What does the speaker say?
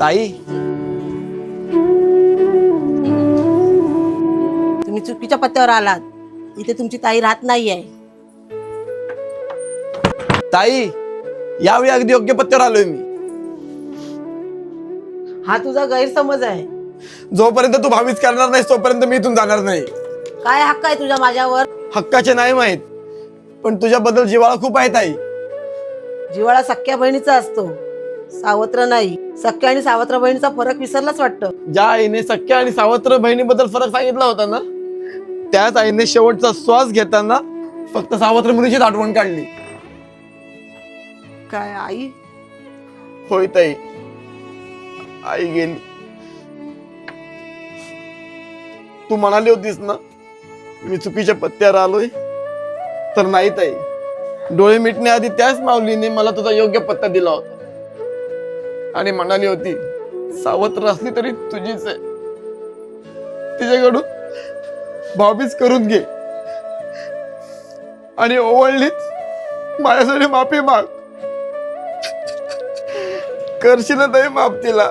ताई. तुम्ही चुकीच्या पत्त्यावर आलात. इथे तुमची ताई राहत नाहीये. ताई यावेळी अगदी योग्य पत्त्यावर आलोय मी. हा तुझा गैरसमज आहे. जोपर्यंत तू भावीच करणार नाही तोपर्यंत मी इथून जाणार नाही. काय हक्क आहे तुझ्या माझ्यावर? हक्काचे नाही माहीत पण तुझ्याबद्दल जिवाळा खूप आहे ताई. जिवाळा सख्या बहिणीचा असतो. सावत्र नाही. सख्या आणि सावत्र बहिणीचा फरक विसरलाच वाटतं. ज्या आईने सख्या आणि सावत्र बहिणीबद्दल फरक सांगितला होता ना त्याच आईने शेवटचा श्वास घेताना फक्त सावत्र मुलीचीच आठवण काढली. काय आई? होय ताई. आई गेली. तू म्हणाली होतीस ना मी चुकीच्या पत्त्यावर आलोय. तर नाही ताई. डोळे मिटण्याआधी त्याच माऊलीने मला तुझा योग्य पत्ता दिला होता. आणि म्हणाली होती सावत्र असली तरी तुझीच आहे. तिच्याकडून भावीच करून घे. आणि ओवळलीच माझ्यासाठी माफी माग. करशील तरी माफ तिला.